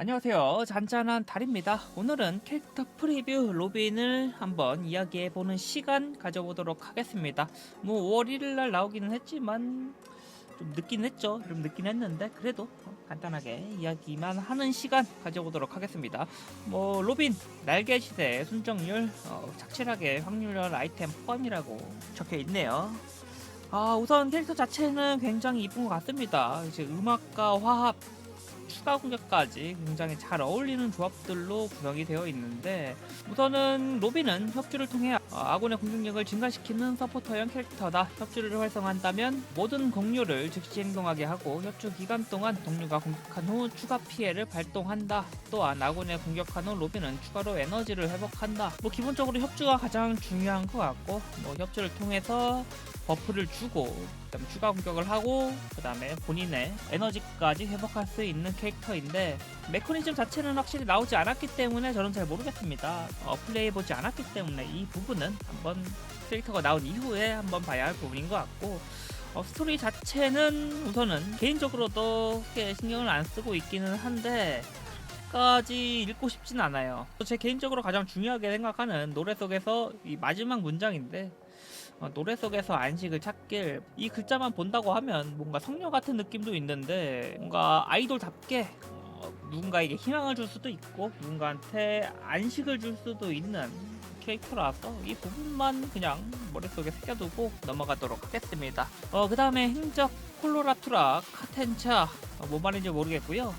안녕하세요. 잔잔한 달입니다. 오늘은 캐릭터 프리뷰 로빈을 한번 이야기해보는 시간 가져보도록 하겠습니다. 뭐 5월 1일 날 나오기는 했지만 좀 늦긴 했죠. 좀 늦긴 했는데 그래도 간단하게 이야기만 하는 시간 가져보도록 하겠습니다. 뭐 로빈 날개 시대 순정률 어, 착실하게 확률별 아이템 포함이라고 적혀 있네요. 아 우선 캐릭터 자체는 굉장히 이쁜 것 같습니다. 이제 음악과 화합 추가 공격까지 굉장히 잘 어울리는 조합들로 구성이 되어 있는데 우선은 로빈은 협주를 통해 어, 아군의 공격력을 증가시키는 서포터형 캐릭터다. 협주를 활성화한다면 모든 공유를 즉시 행동하게 하고 협주 기간 동안 동료가 공격한 후 추가 피해를 발동한다. 또한 아군의 공격한 후 로빈은 추가로 에너지를 회복한다. 뭐 기본적으로 협주가 가장 중요한 것 같고 뭐 협주를 통해서 버프를 주고 그다음 추가 공격을 하고 그다음에 본인의 에너지까지 회복할 수 있는 캐릭터인데 메커니즘 자체는 확실히 나오지 않았기 때문에 저는 잘 모르겠습니다. 어, 플레이해 보지 않았기 때문에 이 부분은 한번 캐릭터가 나온 이후에 한번 봐야 할 부분인 것 같고 어, 스토리 자체는 우선은 개인적으로도 크게 신경을 안 쓰고 있기는 한데 까지 읽고 싶진 않아요. 제 개인적으로 가장 중요하게 생각하는 노래 속에서 이 마지막 문장인데 어, 노래 속에서 안식을 찾길 이 글자만 본다고 하면 뭔가 성녀 같은 느낌도 있는데 뭔가 아이돌답게 어, 누군가에게 희망을 줄 수도 있고 누군가한테 안식을 줄 수도 있는 캐릭터라서 이 부분만 그냥 머릿속에 새겨두고 넘어가도록 하겠습니다. 어, 그 다음에 행적 콜로라투라 카텐차 어, 뭐 말인지 모르겠고요.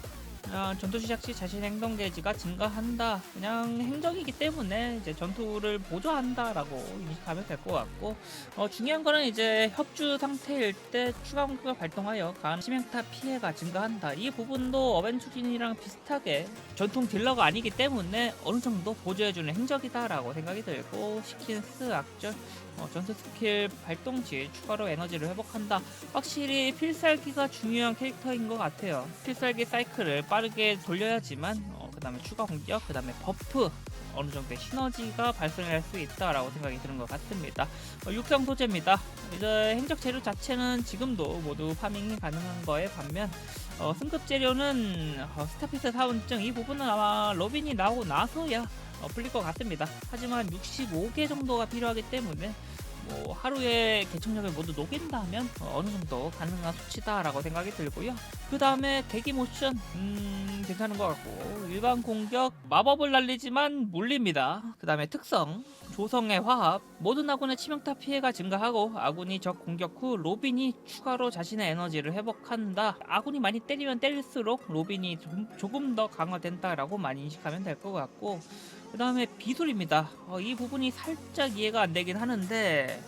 어, 전투 시작 시 자신의 행동 게이지가 증가한다. 그냥 행적이기 때문에 이제 전투를 보조한다라고 인식하면 될 것 같고 어, 중요한 거는 이제 협주 상태일 때 추가 공격을 발동하여 강한 치명타 피해가 증가한다. 이 부분도 어벤투린이랑 비슷하게 전통 딜러가 아니기 때문에 어느 정도 보조해주는 행적이다라고 생각이 들고 시킨스 악절 어, 전투 스킬 발동 시 추가로 에너지를 회복한다. 확실히 필살기가 중요한 캐릭터인 것 같아요. 필살기 사이클을 빠르게 돌려야지만 어, 그 다음에 추가 공격, 그 다음에 버프 어느 정도의 시너지가 발생할 수 있다라고 생각이 드는 것 같습니다. 어, 육성 소재입니다. 이제 행적 재료 자체는 지금도 모두 파밍이 가능한 거에 반면 어, 승급 재료는 어, 스타피스 사원증 이 부분은 아마 로빈이 나오고 나서야 어, 풀릴 것 같습니다. 하지만 65개 정도가 필요하기 때문에 뭐 하루에 개척력을 모두 녹인다면 어, 느 정도 가능한 수치다라고 생각이 들고요. 그 다음에 대기 모션 음 괜찮은 것 같고 일반 공격 마법을 날리지만 물립니다. 그 다음에 특성 조성의 화합 모든 아군의 치명타 피해가 증가하고 아군이 적 공격 후 로빈이 추가로 자신의 에너지를 회복한다. 아군이 많이 때리면 때릴수록 로빈이 좀, 조금 더 강화된다라고 많이 인식하면 될 것 같고 그 다음에 비술입니다. 어, 이 부분이 살짝 이해가 안 되긴 하는데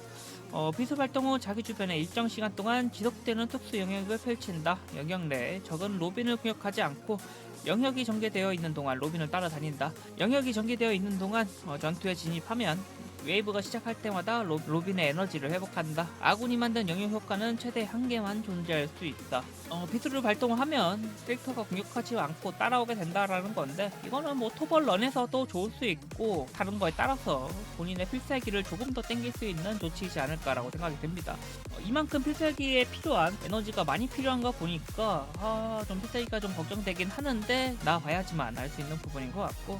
어, 비술 발동 후 자기 주변에 일정 시간 동안 지속되는 특수 영역을 펼친다. 영역 내에 적은 로빈을 공격하지 않고 영역이 전개되어 있는 동안 로빈을 따라다닌다. 영역이 전개되어 있는 동안 어, 전투에 진입하면 웨이브가 시작할 때마다 로, 로빈의 에너지를 회복한다. 아군이 만든 영역 효과는 최대 한 개만 존재할 수 있다. 어, 비술을 발동하면 캐릭터가 공격하지 않고 따라오게 된다라는 건데 이거는 뭐 토벌 런에서도 좋을 수 있고 다른 거에 따라서 본인의 필살기를 조금 더 땡길 수 있는 조치이지 않을까라고 생각이 됩니다. 어, 이만큼 필살기에 필요한 에너지가 많이 필요한 거 보니까 아, 좀 필살기가 좀 걱정되긴 하는데 나봐야지만 알 수 있는 부분인 것 같고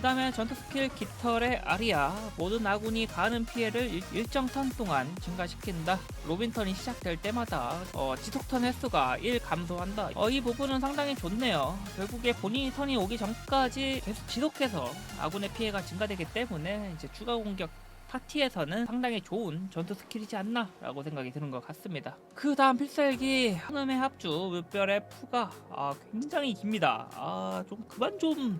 그 다음에 전투 스킬 깃털의 아리아 모든 아군이 가하는 피해를 일, 정 턴 동안 증가시킨다. 로빈 턴이 시작될 때마다 어, 지속 턴 횟수가 1 감소한다. 어, 이 부분은 상당히 좋네요. 결국에 본인이 턴이 오기 전까지 계속 지속해서 아군의 피해가 증가되기 때문에 이제 추가 공격 파티에서는 상당히 좋은 전투 스킬이지 않나 라고 생각이 드는 것 같습니다. 그 다음 필살기 한음의 합주 물별의 푸가. 아, 굉장히 깁니다. 아 좀 그만 좀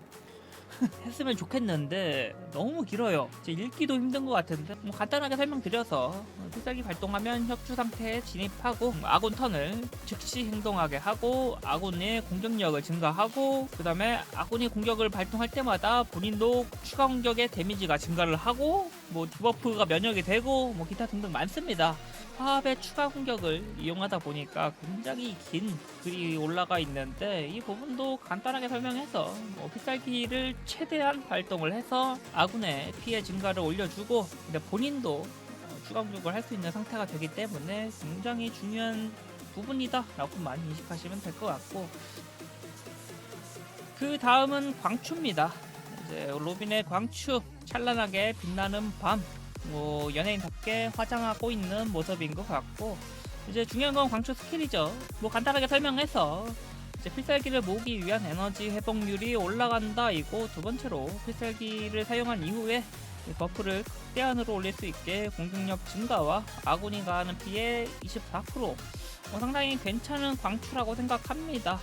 했으면 좋겠는데 너무 길어요. 이제 읽기도 힘든 것 같은데 뭐 간단하게 설명드려서 어, 필살기 발동하면 협주 상태에 진입하고 아군 턴을 즉시 행동하게 하고 아군의 공격력을 증가하고 그 다음에 아군이 공격을 발동할 때마다 본인도 추가 공격의 데미지가 증가를 하고 뭐 디버프가 면역이 되고 뭐 기타 등등 많습니다. 화합의 추가 공격을 이용하다 보니까 굉장히 긴 글이 올라가 있는데 이 부분도 간단하게 설명해서 뭐 필살기를 최대한 발동을 해서 아군의 피해 증가를 올려주고 근데 본인도 어, 추가 공격을 할 수 있는 상태가 되기 때문에 굉장히 중요한 부분이다 라고 많이 인식하시면 될 것 같고 그 다음은 광추입니다. 이제 로빈의 광추 찬란하게 빛나는 밤. 뭐 연예인답게 화장하고 있는 모습인 것 같고 이제 중요한 건 광추 스킬이죠. 뭐 간단하게 설명해서 이제 필살기를 모으기 위한 에너지 회복률이 올라간다 이고 두 번째로 필살기를 사용한 이후에 이 버프를 극대한으로 올릴 수 있게 공격력 증가와 아군이 가하는 피해 24% 어, 상당히 괜찮은 광추라고 생각합니다.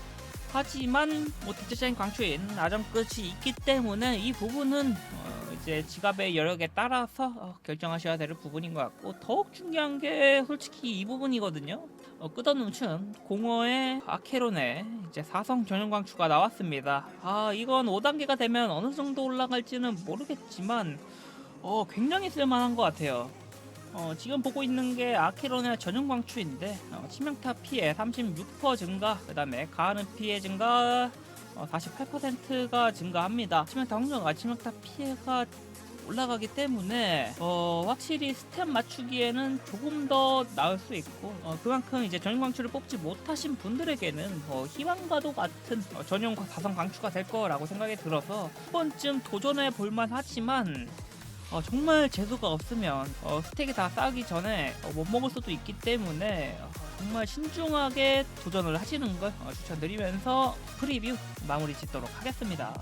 하지만 뭐 대체적인 광추인 아점 끝이 있기 때문에 이 부분은 어, 이제 지갑의 여력에 따라서 어, 결정하셔야 될 부분인 것 같고 더욱 중요한 게 솔직히 이 부분이거든요. 어, 춤 공허의 아케론의 이제 사성 전용 광추가 나왔습니다. 아 이건 5단계가 되면 어느 정도 올라갈지는 모르겠지만 어 굉장히 쓸만한 것 같아요. 어, 지금 보고 있는 게 아케론의 전용 광추인데 어, 치명타 피해 36% 증가, 그 다음에 가하는 피해 증가 어, 48%가 증가합니다. 치명타 확률과 치명타 피해가 올라가기 때문에 어, 확실히 스텝 맞추기에는 조금 더 나을 수 있고 어, 그만큼 이제 전용 광추를 뽑지 못하신 분들에게는 어, 희망과도 같은 어, 전용 가성 광추가 될 거라고 생각이 들어서 한 번쯤 도전해 볼만 하지만 어, 정말 재수가 없으면 어, 스택이 다 쌓기 전에 어, 못 먹을 수도 있기 때문에 어, 정말 신중하게 도전을 하시는 걸 어, 추천드리면서 프리뷰 마무리 짓도록 하겠습니다.